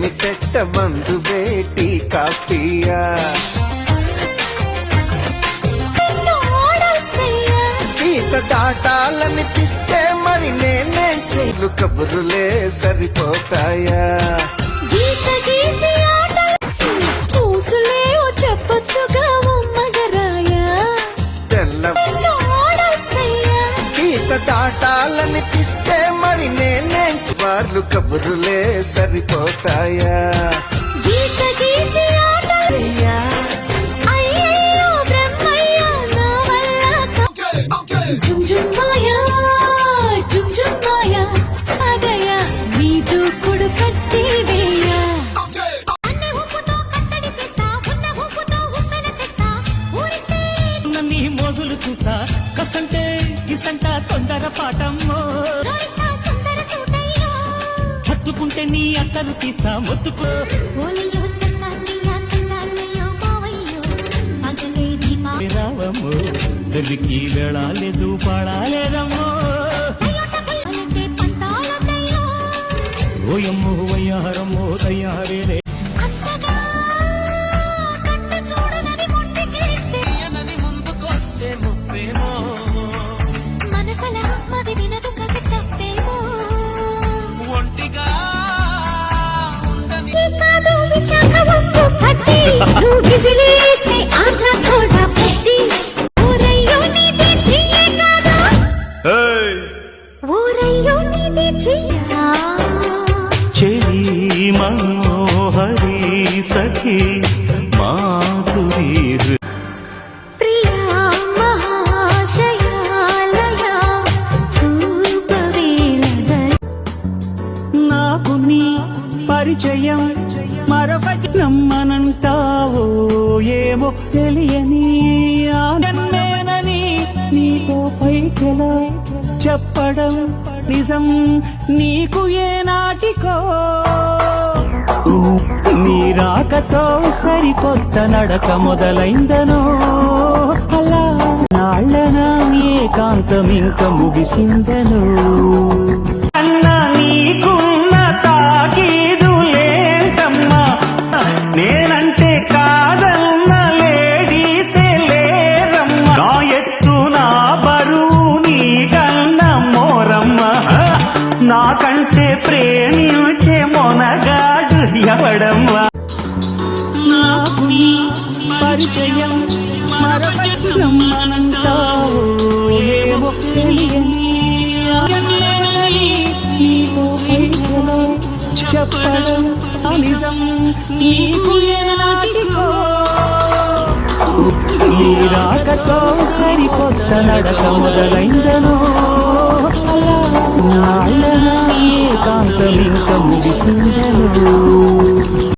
ಕಣ್ಣಿಟ್ಟೆಟ್ಟ ಬಂದು ಭೇಟಿ ಕಾಫಿಯ గీత దాటాలనిపిస్తే మరి నేనే చేయలు కబురులే సరిపోతాయా? మరి నేనేం వాళ్ళు కబురులే సరిపోతాయా? గీత గీసి ఆట అయ్యా అయ్యయ్యో బ్రహ్మయ్య నా వల్ల కా- జుమ్ జుమ్ మాయా జుమ్ జుమ్ మాయా అగయా నీ దూకుడు కట్టి వేయా. అన్ని ఉప్పుతో కట్టడి చేస్తా ఉన్న ఉప్పుతో ఉప్పెన తెస్తా. ఊరిస్తే ఉన్న నీ మోజులు చూస్తా. కసంటే కిసంట తొందర పాటమ్మో. హత్తుకుంటే నీ అత్తలు తీస్తా మొత్తుకో. రావమ్మో వెలికి వెళ్ళాలేదు పాడాలేదమ్మో. ఓయమ్మో వయ్యారమ్మో తయ్యారేలే మనోహరి సఖి మాధురి ప్రియా మహాశయాలయ చూపవేళ నాకు నీ పరిచయం మరొకటి నమ్మనంటావో ఏమో తెలియని చెప్పడం నిజం నీకు ఏనాటికో. నీ రాకతో సరికొత్త నడక మొదలైందనో. అలా నాళ్ళన ఏకాంతం ఇంకా ముగిసిందనో. పరిచయం మరపడమనంటావు ఏమో తెలియని నీకు ప్రేమలో చెప్పడం రాకతో సరికొత్త నడక మొదలైందనో. నాళ్ళ ఏకాంతం ఇంకా ముగిసిందనో.